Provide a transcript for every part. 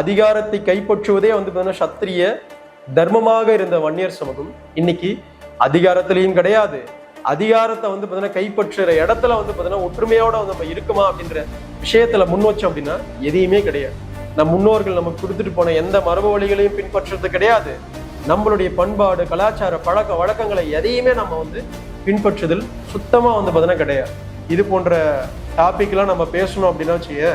அதிகாரத்தை கைப்பற்றுவதே வந்து பார்த்தீங்கன்னா சத்திரிய தர்மமாக இருந்த வன்னியர் சமூகம். இன்னைக்கு அதிகாரத்திலையும் கிடையாது. அதிகாரத்தை வந்து பார்த்தீங்கன்னா கைப்பற்றுற இடத்துல வந்து பார்த்தீங்கன்னா ஒற்றுமையோட வந்து நம்ம இருக்குமா அப்படின்ற விஷயத்துல முன்வச்சோம் அப்படின்னா எதையுமே கிடையாது. நம் முன்னோர்கள் நமக்கு கொடுத்துட்டு போன எந்த மரபு வழிகளையும் பின்பற்றுறது கிடையாது. நம்மளுடைய பண்பாடு கலாச்சார பழக்க வழக்கங்களை எதையுமே நம்ம வந்து பின்பற்றுதல் சுத்தமா வந்து பார்த்தீங்கன்னா கிடையாது. இது போன்ற டாபிக்லாம் நம்ம பேசணும் அப்படின்னா வச்சுக்க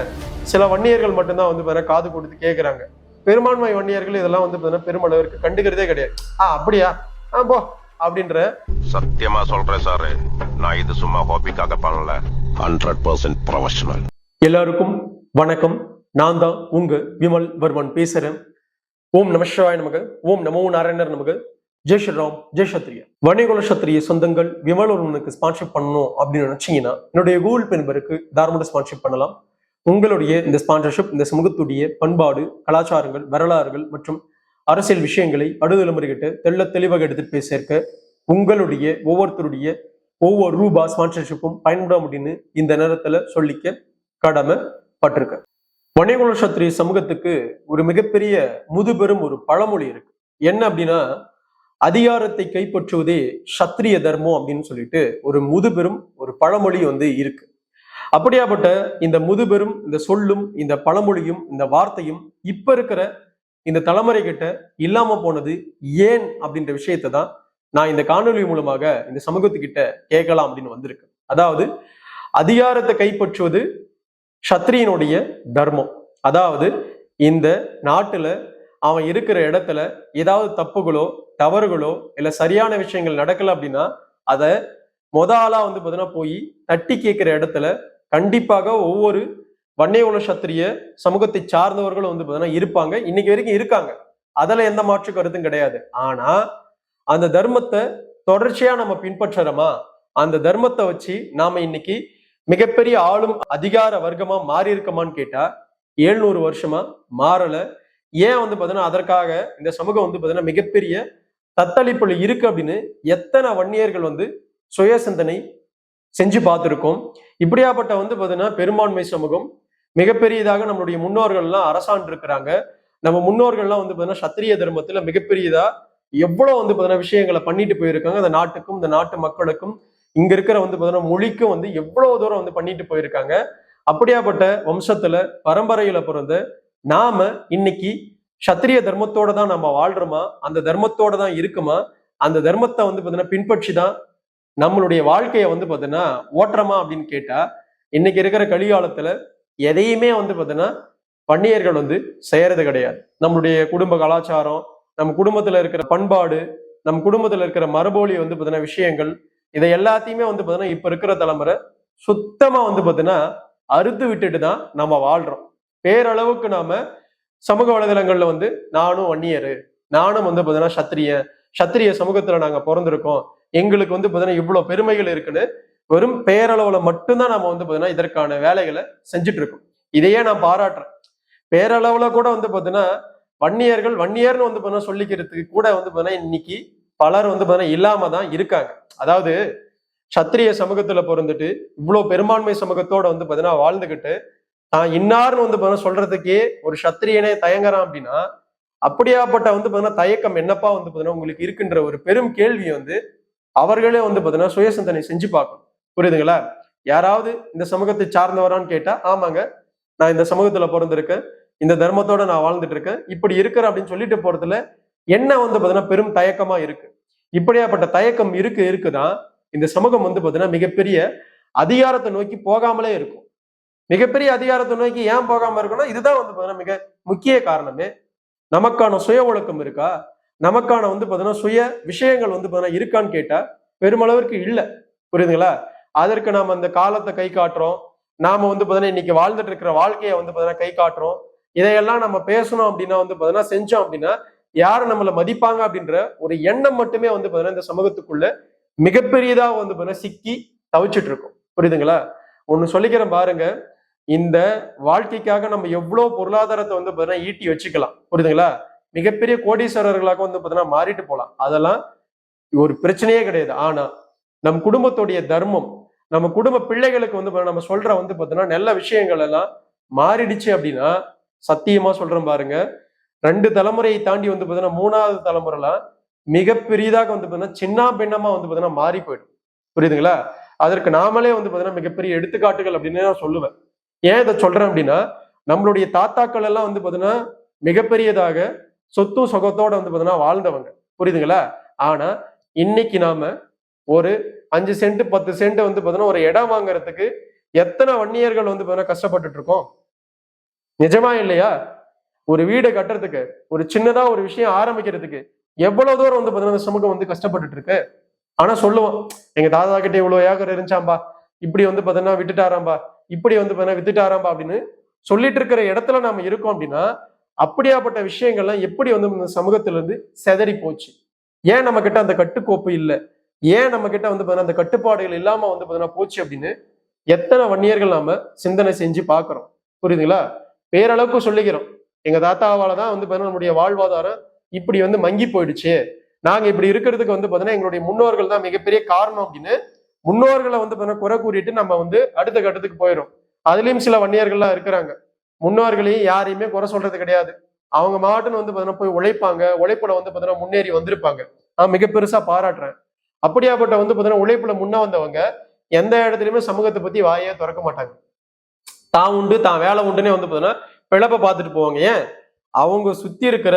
சில வன்னியர்கள் மட்டும்தான் வந்து பார்த்தீங்கன்னா காது கொடுத்து கேட்குறாங்க பெரும்பான்மை வன்னியர்கள் இதெல்லாம் வந்து பார்த்தீங்கன்னா பெருமளவிற்கு கண்டுக்கிறதே கிடையாது. ஆ அப்படியா? ஆ போ அப்படின்ற. சத்தியமா சொல்றேன் சார். நான் இது சும்மா ஹாபிக்காக பண்ணல. ஹண்ட்ரட் பர்சன்ட் ப்ரொஃபஷனல் எல்லாருக்கும் வணக்கம். நான் தான் உங்க விமல் வர்மன் பேசுறேன். ஓம் நம சிவாய நமக. ஓம் நமோ நாராயணர் நமக. ஜெய் ஸ்ரீராம் ஜெய் சத்ரிய வணிகுல சத்திரிய சொந்தங்கள் விமல் ஒருவனுக்கு ஸ்பான்ஷிப் பண்ணணும் அப்படின்னு நினைச்சீங்கன்னா என்னுடைய கூகுள் பே நம்பருக்கு தாராளமாக ஸ்பான்ஷிப் பண்ணலாம். உங்களுடைய இந்த ஸ்பான்சர்ஷிப் இந்த சமூகத்துடைய பண்பாடு கலாச்சாரங்கள் வரலாறுகள் மற்றும் அரசியல் விஷயங்களை அடுதலைமுறைகிட்ட தெள்ள தெளிவாக எடுத்துட்டு போய் சேர்க்க உங்களுடைய ஒவ்வொருத்தருடைய ஒவ்வொரு ரூபா ஸ்பான்சர்ஷிப்பும் பயன்பட முடியும்னு இந்த நேரத்துல சொல்லிக்க கடமைப்பட்டிருக்க வணிகுல சத்திரிய சமூகத்துக்கு ஒரு மிகப்பெரிய முதுபெரும் ஒரு பழமொழி இருக்கு. என்ன அப்படின்னா அதிகாரத்தை கைப்பற்றுவதே சத்திரிய தர்மம் அப்படின்னு சொல்லிட்டு ஒரு முதுபெரும் ஒரு பழமொழி வந்து இருக்கு. அப்படியாப்பட்ட இந்த முதுபெரும் இந்த சொல்லும் இந்த பழமொழியும் இந்த வார்த்தையும் இப்ப இருக்கிற இந்த தலைமுறை கிட்ட இல்லாம போனது ஏன் அப்படின்ற விஷயத்தை தான் நான் இந்த காணொலி மூலமாக இந்த சமூகத்துக்கிட்ட கேட்கலாம் அப்படின்னு வந்திருக்கு. அதாவது அதிகாரத்தை கைப்பற்றுவது சத்திரியனுடைய தர்மம். அதாவது இந்த நாட்டுல அவன் இருக்கிற இடத்துல ஏதாவது தப்புகளோ தவறுகளோ இல்ல சரியான விஷயங்கள் நடக்கல அப்படின்னா அதை மொத ஆளா வந்து பார்த்தீங்கன்னா போய் தட்டி கேட்கிற இடத்துல கண்டிப்பாக ஒவ்வொரு வன்னிய சத்திரிய சமூகத்தை சார்ந்தவர்களும் வந்து பார்த்தீங்கன்னா இருப்பாங்க. இன்னைக்கு வரைக்கும் இருக்காங்க. அதில் எந்த மாற்று கருத்தும் கிடையாது. ஆனா அந்த தர்மத்தை தொடர்ச்சியா நம்ம பின்பற்றுறோமா? அந்த தர்மத்தை வச்சு நாம இன்னைக்கு மிகப்பெரிய ஆளும் அதிகார வர்க்கமா மாறி இருக்கமான்னு கேட்டா எழுநூறு வருஷமா மாறல. ஏன் வந்து பார்த்தீங்கன்னா அதற்காக இந்த சமூகம் வந்து பார்த்தீங்கன்னா மிகப்பெரிய தத்தளிப்புல இருக்கு அப்படின்னு எத்தனை வன்னியர்கள் வந்து சுய சிந்தனை செஞ்சு பார்த்துருக்கோம். இப்படியாப்பட்ட வந்து பார்த்தீங்கன்னா பெரும்பான்மை சமூகம் மிகப்பெரியதாக நம்மளுடைய முன்னோர்கள்லாம் அரசாண்டு இருக்கிறாங்க நம்ம முன்னோர்கள்லாம் வந்து பார்த்தீங்கன்னா சத்திரிய தர்மத்துல மிகப்பெரியதா எவ்வளவு வந்து பார்த்தீங்கன்னா விஷயங்களை பண்ணிட்டு போயிருக்காங்க. அந்த நாட்டுக்கும் இந்த நாட்டு மக்களுக்கும் இங்க இருக்கிற வந்து பார்த்தீங்கன்னா மொழிக்கும் வந்து எவ்வளவு தூரம் வந்து பண்ணிட்டு போயிருக்காங்க. அப்படியாப்பட்ட வம்சத்துல பரம்பரையில பிறந்த நாம இன்னைக்கு சத்திரிய தர்மத்தோட தான் நம்ம வாழ்றோமா? அந்த தர்மத்தோட தான் இருக்குமா? அந்த தர்மத்தை வந்து பார்த்தீங்கன்னா பின்பற்றி தான் நம்மளுடைய வாழ்க்கையை வந்து பார்த்தீங்கன்னா ஓட்டுறமா அப்படின்னு கேட்டா இன்னைக்கு இருக்கிற கலிகாலத்துல எதையுமே வந்து பார்த்தீங்கன்னா வன்னியர்கள் வந்து செய்யறது கிடையாது. நம்மளுடைய குடும்ப கலாச்சாரம் நம்ம குடும்பத்துல இருக்கிற பண்பாடு நம்ம குடும்பத்துல இருக்கிற மரபோலி வந்து பார்த்தீங்கன்னா விஷயங்கள் இதை எல்லாத்தையுமே வந்து பார்த்தீங்கன்னா இப்ப இருக்கிற தலைமுறை சுத்தமா வந்து பாத்தீங்கன்னா அறுத்து விட்டுட்டு தான் நம்ம வாழ்றோம். பேரளவுக்கு நாம சமூக வலைதளங்கள்ல வந்து நானும் வன்னியரு நானும் வந்து பார்த்தீங்கன்னா சத்திரிய சத்திரிய சமூகத்துல நாங்க பிறந்திருக்கோம். எங்களுக்கு வந்து பார்த்தீங்கன்னா இவ்வளவு பெருமைகள் இருக்குன்னு வெறும் பேரளவுல மட்டும்தான் நம்ம வந்து பார்த்தீங்கன்னா இதற்கான வேலைகளை செஞ்சுட்டு இருக்கோம் இதையே நான் பாராட்டுறேன் பேரளவுல கூட வந்து பார்த்தீங்கன்னா வன்னியர்கள் வன்னியர்னு வந்து பார்த்தீங்கன்னா சொல்லிக்கிறதுக்கு கூட வந்து பார்த்தீங்கன்னா இன்னைக்கு பலர் வந்து பாத்தீங்கன்னா இல்லாம தான் இருக்காங்க அதாவது சத்திரிய சமூகத்துல பிறந்துட்டு இவ்வளவு பெரும்பான்மை சமூகத்தோட வந்து பாத்தீங்கன்னா வாழ்ந்துகிட்டு தான் இன்னார்னு வந்து பார்த்தீங்கன்னா சொல்றதுக்கே ஒரு சத்திரியனே தயங்குறான் அப்படின்னா அப்படியாப்பட்ட வந்து பார்த்தீங்கன்னா தயக்கம் என்னப்பா வந்து பார்த்தீங்கன்னா உங்களுக்கு இருக்குன்ற ஒரு பெரும் கேள்வி வந்து அவர்களே வந்து பார்த்தீங்கன்னா சுய சிந்தனை செஞ்சு பார்க்கணும். புரியுதுங்களா? யாராவது இந்த சமூகத்தை சார்ந்தவரான்னு கேட்டா ஆமாங்க நான் இந்த சமூகத்துல பிறந்திருக்கேன் இந்த தர்மத்தோட நான் வாழ்ந்துட்டு இருக்கேன் இப்படி இருக்கிற அப்படின்னு சொல்லிட்டு போறதுல என்ன வந்து பாத்தீங்கன்னா பெரும் தயக்கமா இருக்கு. இப்படியாப்பட்ட தயக்கம் இருக்கு இருக்குதான் இந்த சமூகம் வந்து பாத்தீங்கன்னா மிகப்பெரிய அதிகாரத்தை நோக்கி போகாமலே இருக்கும். மிகப்பெரிய அதிகாரத்தை நோக்கி ஏன் போகாம இருக்குன்னா இதுதான் வந்து பாத்தீங்கன்னா மிக முக்கிய காரணமே. நமக்கான சுய ஒழுக்கம் இருக்கா? நமக்கான வந்து பாத்தீங்கன்னா சுய விஷயங்கள் வந்து பாத்தீங்கன்னா இருக்கான்னு கேட்டா பெருமளவிற்கு இல்லை. புரியுதுங்களா? அதற்கு நாம அந்த காலத்தை கை காட்டுறோம். நாம வந்து பாத்தீங்கன்னா இன்னைக்கு வாழ்ந்துட்டு இருக்கிற வாழ்க்கையை வந்து பாத்தீங்கன்னா கை காட்டுறோம். இதையெல்லாம் நம்ம பேசணும் அப்படின்னா வந்து பாத்தீங்கன்னா செஞ்சோம் அப்படின்னா யார் நம்மளை மதிப்பாங்க அப்படின்ற ஒரு எண்ணம் மட்டுமே வந்து பாத்தீங்கன்னா இந்த சமூகத்துக்குள்ள மிகப்பெரியதா வந்து பாத்தீங்கன்னா சிக்கி தவிச்சிட்டு இருக்கோம். புரியுதுங்களா? ஒண்ணு சொல்லிக்கிறேன் பாருங்க. இந்த வாழ்க்கைக்காக நம்ம எவ்வளோ பொருளாதாரத்தை வந்து பாத்தீங்கன்னா ஈட்டி வச்சுக்கலாம். புரியுதுங்களா? மிகப்பெரிய கோடீஸ்வரர்களாக வந்து பார்த்தீங்கன்னா மாறிட்டு போகலாம் அதெல்லாம் ஒரு பிரச்சனையே கிடையாது. ஆனா நம் குடும்பத்துடைய தர்மம் நம்ம குடும்ப பிள்ளைகளுக்கு வந்து நம்ம சொல்ற வந்து பாத்தீங்கன்னா நல்ல விஷயங்கள் எல்லாம் மாறிடுச்சு அப்படின்னா சத்தியமா சொல்றேன் பாருங்க ரெண்டு தலைமுறையை தாண்டி வந்து பாத்தீங்கன்னா மூணாவது தலைமுறைலாம் மிக பெரியதாக வந்து பார்த்தீங்கன்னா சின்ன பின்னமா வந்து பார்த்தீங்கன்னா மாறி போயிடும். புரியுதுங்களா? அதற்கு நாமளே வந்து பாத்தீங்கன்னா மிகப்பெரிய எடுத்துக்காட்டுகள் அப்படின்னு நான் சொல்லுவேன். ஏன் இதை சொல்றேன் அப்படின்னா நம்மளுடைய தாத்தாக்கள் எல்லாம் வந்து பாத்தீங்கன்னா மிகப்பெரியதாக சொத்தும் சுகத்தோட வந்து பார்த்தீங்கன்னா வாழ்ந்தவங்க. புரியுதுங்களா? ஆனா இன்னைக்கு நாம ஒரு அஞ்சு சென்ட் பத்து சென்ட் வந்து பாத்தீங்கன்னா ஒரு இடம் வாங்குறதுக்கு எத்தனை வன்னியர்கள் வந்து பாத்தீங்கன்னா கஷ்டப்பட்டுட்டு இருக்கோம்? நிஜமா இல்லையா? ஒரு வீடு கட்டுறதுக்கு ஒரு சின்னதா ஒரு விஷயம் ஆரம்பிக்கிறதுக்கு எவ்வளவு தூரம் வந்து பார்த்தீங்கன்னா சமூகம் வந்து கஷ்டப்பட்டுட்டு இருக்கு? ஆனா சொல்லுவோம் எங்க தாதா கிட்ட இவ்வளவு ஏக்கர் இருந்துச்சாம்பா? இப்படி வந்து பார்த்தீங்கன்னா விட்டுட்டாராம்பா இப்படி வந்து பார்த்தீங்கன்னா வித்துட்டாராம்பா? அப்படின்னு சொல்லிட்டு இருக்கிற இடத்துல நாம இருக்கோம் அப்படின்னா அப்படியாப்பட்ட விஷயங்கள்லாம் எப்படி வந்து இந்த சமூகத்துல இருந்து செதறி போச்சு ஏன் நம்ம கிட்ட அந்த கட்டுக்கோப்பு இல்லை? ஏன் நம்ம கிட்ட வந்து பார்த்தீங்கன்னா அந்த கட்டுப்பாடுகள் இல்லாம வந்து பார்த்தீங்கன்னா போச்சு அப்படின்னு எத்தனை வன்னியர்கள் நாம சிந்தனை செஞ்சு பார்க்கறோம் புரியுதுங்களா? பேரளவுக்கு சொல்லிக்கிறோம். எங்க தாத்தாவால தான் வந்து பார்த்தீங்கன்னா நம்முடைய வாழ்வாதாரம் இப்படி வந்து மங்கி போயிடுச்சு. நாங்க இப்படி இருக்கிறதுக்கு வந்து பார்த்தீங்கன்னா எங்களுடைய முன்னோர்கள் தான் மிகப்பெரிய காரணம் அப்படின்னு முன்னோர்களை வந்து பார்த்தீங்கன்னா குறை கூறிட்டு நம்ம வந்து அடுத்த கட்டத்துக்கு போயிடும் அதுலயும் சில வன்னியர்கள்லாம் இருக்கிறாங்க. முன்னோர்களையும் யாரையுமே குறை சொல்றது கிடையாது. அவங்க மாட்டுன்னு வந்து பார்த்தீங்கன்னா போய் உழைப்பாங்க. உழைப்புல வந்து பார்த்தீங்கன்னா முன்னேறி வந்திருப்பாங்க. நான் மிக பெருசா பாராட்டுறேன். அப்படியாப்பட்ட வந்து பார்த்தீங்கன்னா உழைப்புல முன்ன வந்தவங்க எந்த இடத்துலையுமே சமூகத்தை பத்தி வாயே திறக்க மாட்டாங்க. தான் உண்டு தான் வேலை உண்டுன்னே வந்து பார்த்தீங்கன்னா பிழப்ப பார்த்துட்டு போவாங்க. ஏன்? அவங்க சுத்தி இருக்கிற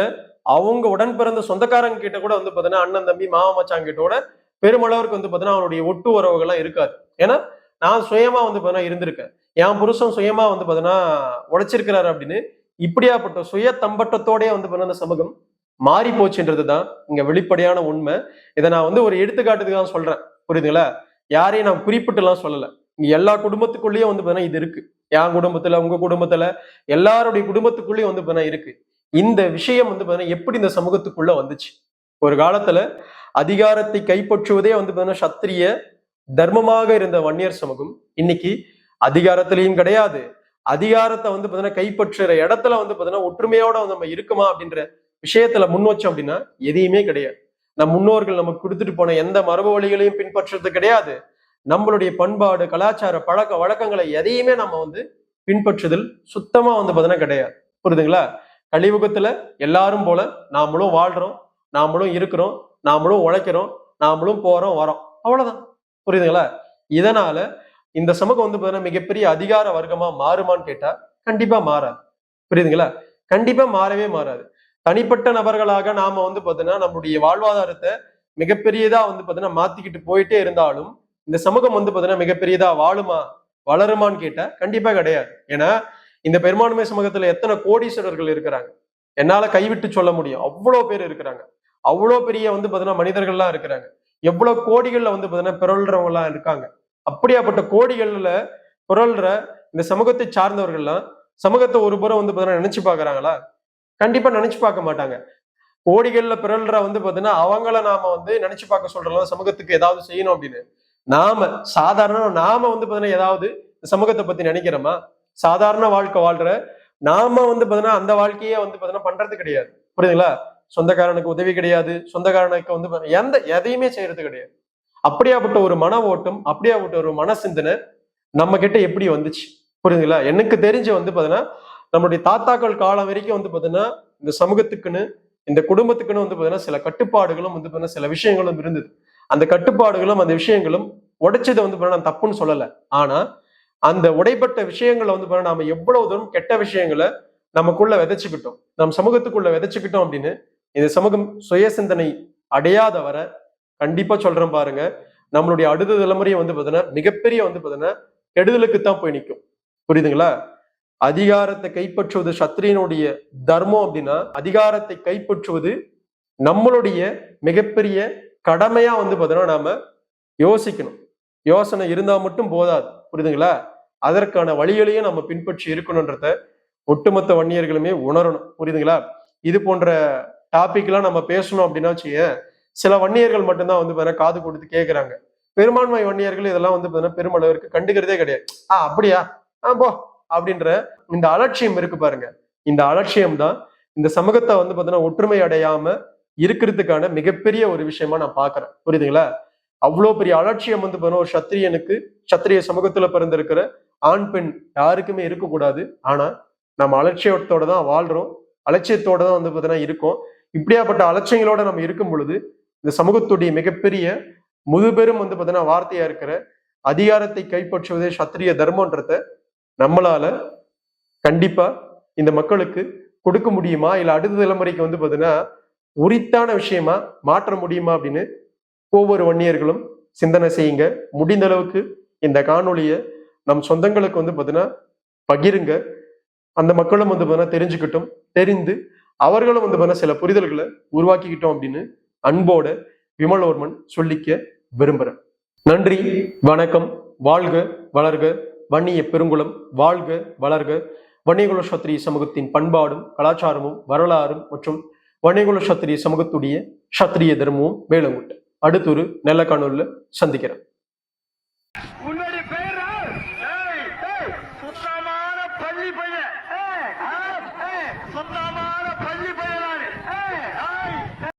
அவங்க உடன் பிறந்த சொந்தக்காரங்க கிட்ட கூட வந்து பார்த்தீங்கன்னா அண்ணன் தம்பி மாமா மச்சான் கிட்ட கூட பெருமளவுக்கு வந்து பார்த்தீங்கன்னா அவனுடைய ஒட்டு உறவுகள்லாம் இருக்காது. ஏன்னா நான் சுயமா வந்து பாத்தீங்கன்னா இருந்திருக்கேன். என் புருஷன் சுயமா வந்து பார்த்தீங்கன்னா உழைச்சிருக்கிறாரு அப்படின்னு இப்படியாப்பட்ட சுய தம்பட்டத்தோடய வந்து பார்த்தீங்கன்னா அந்த சமூகம் மாறி போச்சுன்றது தான் இங்க வெளிப்படையான உண்மை. இதை நான் வந்து ஒரு எடுத்துக்காட்டுக்கு தான் சொல்றேன். புரியுதுங்களா? யாரையும் நான் குறிப்பிட்டுலாம் சொல்லலை. இங்க எல்லா குடும்பத்துக்குள்ளேயும் வந்து பார்த்தீங்கன்னா இது இருக்கு. என் குடும்பத்துல உங்க குடும்பத்துல எல்லாருடைய குடும்பத்துக்குள்ளேயும் வந்து பார்த்தீங்கன்னா இருக்கு. இந்த விஷயம் வந்து பார்த்தீங்கன்னா எப்படி இந்த சமூகத்துக்குள்ள வந்துச்சு? ஒரு காலத்துல அதிகாரத்தை கைப்பற்றுவதே வந்து பார்த்தீங்கன்னா சத்திரிய தர்மமாக இருந்த வன்னியர் சமூகம் இன்னைக்கு அதிகாரத்திலையும் கிடையாது. அதிகாரத்தை வந்து பாத்தீங்கன்னா கைப்பற்றுற இடத்துல வந்து பாத்தீங்கன்னா ஒற்றுமையோட வந்து நம்ம இருக்குமா அப்படின்ற விஷயத்துல முன் வச்சோம் அப்படின்னா எதையுமே கிடையாது. நம் முன்னோர்கள் நமக்கு கொடுத்துட்டு போன எந்த மரபு வழிகளையும் பின்பற்றுறது கிடையாது. நம்மளுடைய பண்பாடு கலாச்சார பழக்க வழக்கங்களை எதையுமே நம்ம வந்து பின்பற்றுதல் சுத்தமா வந்து பாத்தீங்கன்னா கிடையாது. புரியுதுங்களா? கலியுகத்துல எல்லாரும் போல நாமளும் வாழ்றோம் நாமளும் இருக்கிறோம் நாமளும் உழைக்கிறோம் நாமளும் போறோம் வரோம். அவ்வளவுதான். புரியுதுங்களா? இதனால இந்த சமூகம் வந்து பார்த்தீங்கன்னா மிகப்பெரிய அதிகார வர்க்கமா மாறுமான்னு கேட்டா கண்டிப்பா மாறாது. புரியுதுங்களா? கண்டிப்பா மாறவே மாறாது. தனிப்பட்ட நபர்களாக நாம வந்து பார்த்தீங்கன்னா நம்மளுடைய வாழ்வாதாரத்தை மிகப்பெரியதா வந்து பார்த்தீங்கன்னா மாத்திக்கிட்டு போயிட்டே இருந்தாலும் இந்த சமூகம் வந்து பார்த்தீங்கன்னா மிகப்பெரியதா வாழுமா வளருமான்னு கேட்டா கண்டிப்பா கிடையாது. ஏன்னா இந்த பெரும்பான்மை சமூகத்துல எத்தனை கோடீஸ்வரர்கள் இருக்கிறாங்க? என்னால கைவிட்டு சொல்ல முடியும். அவ்வளோ பேர் இருக்கிறாங்க. அவ்வளோ பெரிய வந்து பார்த்தீங்கன்னா மனிதர்கள்லாம் இருக்கிறாங்க. எவ்வளவு கோடிகள்ல வந்து பாத்தீங்கன்னா பிறல்றவங்க எல்லாம் இருக்காங்க. அப்படியாப்பட்ட கோடிகள்ல பிறல்ற இந்த சமூகத்தை சார்ந்தவர்கள்லாம் சமூகத்தை ஒரு புறம் வந்து பாத்தீங்கன்னா நினைச்சு பாக்குறாங்களா? கண்டிப்பா நினைச்சு பார்க்க மாட்டாங்க. கோடிகள்ல பிறல்ற வந்து பாத்தீங்கன்னா அவங்கள நாம வந்து நினைச்சு பார்க்க சொல்றோம் சமூகத்துக்கு ஏதாவது செய்யணும் அப்படின்னு. நாம சாதாரண நாம வந்து பாத்தீங்கன்னா ஏதாவது இந்த சமூகத்தை பத்தி நினைக்கிறோமா? சாதாரண வாழ்க்கை வாழ்ற நாம வந்து பாத்தீங்கன்னா அந்த வாழ்க்கையே வந்து பாத்தீங்கன்னா பண்றது கிடையாது. புரியுதுங்களா? சொந்தக்காரனுக்கு உதவி கிடையாது சொந்தக்காரனுக்கு வந்து எந்த எதையுமே செய்யறது கிடையாது. அப்படியாப்பட்ட ஒரு மன ஓட்டம் அப்படியாப்பட்ட ஒரு மன சிந்தனை நம்ம கிட்ட எப்படி வந்துச்சு? புரியுதுங்களா எனக்கு தெரிஞ்சு வந்து பாத்தீங்கன்னா நம்மளுடைய தாத்தாக்கள் காலம் வரைக்கும் வந்து பாத்தீங்கன்னா இந்த சமூகத்துக்குன்னு இந்த குடும்பத்துக்குன்னு வந்து பாத்தீங்கன்னா சில கட்டுப்பாடுகளும் வந்து பாத்தீங்கன்னா சில விஷயங்களும் இருந்தது. அந்த கட்டுப்பாடுகளும் அந்த விஷயங்களும் உடைச்சதை வந்து பாத்தீங்கன்னா நான் தப்புன்னு சொல்லல. ஆனா அந்த உடைப்பட்ட விஷயங்களை வந்து பாத்தீங்கன்னா நாம எவ்வளவு தூரம் கெட்ட விஷயங்களை நமக்குள்ள விதைச்சுக்கிட்டோம் நம் சமூகத்துக்குள்ள விதைச்சுக்கிட்டோம் அப்படின்னு இந்த சமூகம் சுய சிந்தனை அடையாத வர கண்டிப்பா சொல்றேன் பாருங்க. நம்மளுடைய அடுத்த தலைமுறையை வந்து பார்த்தீங்கன்னா மிகப்பெரிய வந்து பார்த்தீங்கன்னா கெடுதலுக்கு தான் போய் நிற்கும் புரியுதுங்களா? அதிகாரத்தை கைப்பற்றுவது சத்திரியனுடைய தர்மம் அப்படின்னா அதிகாரத்தை கைப்பற்றுவது நம்மளுடைய மிகப்பெரிய கடமையா வந்து பாத்தீங்கன்னா நாம யோசிக்கணும். யோசனை இருந்தா மட்டும் போதாது. புரியுதுங்களா? அதற்கான வழிகளையும் நம்ம பின்பற்றி இருக்கணுன்றத ஒட்டுமொத்த வன்னியர்களுமே உணரணும். புரியுதுங்களா? இது போன்ற டாபிக்லாம் எல்லாம் நம்ம பேசணும் அப்படின்னா வச்சுக்க சில வன்னியர்கள் மட்டும்தான் வந்து பாத்தீங்கன்னா காது கொடுத்து கேட்கறாங்க பெரும்பான்மை வன்னியர்கள் இதெல்லாம் வந்து பாத்தீங்கன்னா பெருமளவிற்கு கண்டுக்கிறதே கிடையாது. ஆ அப்படியா? ஆ போ அப்படின்ற இந்த அலட்சியம் இருக்கு பாருங்க. இந்த அலட்சியம் தான் இந்த சமூகத்தை வந்து பாத்தீங்கன்னா ஒற்றுமை அடையாம இருக்கிறதுக்கான மிகப்பெரிய ஒரு விஷயமா நான் பாக்குறேன். புரியுதுங்களா? அவ்வளோ பெரிய அலட்சியம் வந்து பாத்தீங்கன்னா ஒரு சத்திரியனுக்கு சத்திரிய சமூகத்துல பிறந்திருக்கிற ஆண் பெண் யாருக்குமே இருக்கக்கூடாது. ஆனா நம்ம அலட்சியத்தோட தான் வாழ்றோம். அலட்சியத்தோட தான் வந்து பார்த்தீங்கன்னா இருக்கோம். இப்படியாப்பட்ட அலட்சியங்களோட நம்ம இருக்கும் பொழுது இந்த சமூகத்துடைய மிகப்பெரிய முதுபெரும் வந்து பார்த்தீங்கன்னா வார்த்தையா இருக்கிற அதிகாரத்தை கைப்பற்றுவதே சத்திரிய தர்மன்றத நம்மளால கண்டிப்பா இந்த மக்களுக்கு கொடுக்க முடியுமா? இல்ல அடுத்த தலைமுறைக்கு வந்து பார்த்தீங்கன்னா உரித்தான விஷயமா மாற்ற முடியுமா அப்படின்னு ஒவ்வொரு வன்னியர்களும் சிந்தனை செய்யுங்க. முடிந்த அளவுக்கு இந்த காணொளியை நம் சொந்தங்களுக்கு வந்து பார்த்தீங்கன்னா பகிருங்க. அந்த மக்களும் வந்து பார்த்தீங்கன்னா தெரிஞ்சுக்கிட்டும். தெரிந்து அவர்களும் வந்து பார்த்தீங்கன்னா சில புரிதல்களை உருவாக்கிக்கிட்டோம் அப்படின்னு அன்போட விமலோர்மன் சொல்லிக்க விரும்புறேன். நன்றி வணக்கம் வாழ்க வளர்க வன்னிய பெருங்குளம் வாழ்க வளர்க. வன்னியகுல சத்திரிய சமூகத்தின் பண்பாடும் கலாச்சாரமும் வரலாறும் மற்றும் வன்னியகுல சத்திரிய சமூகத்துடைய சத்திரிய தர்மமும் வேலங்குட்டு அடுத்த ஒரு நல்ல காணொலியில் சந்திக்கிறேன்.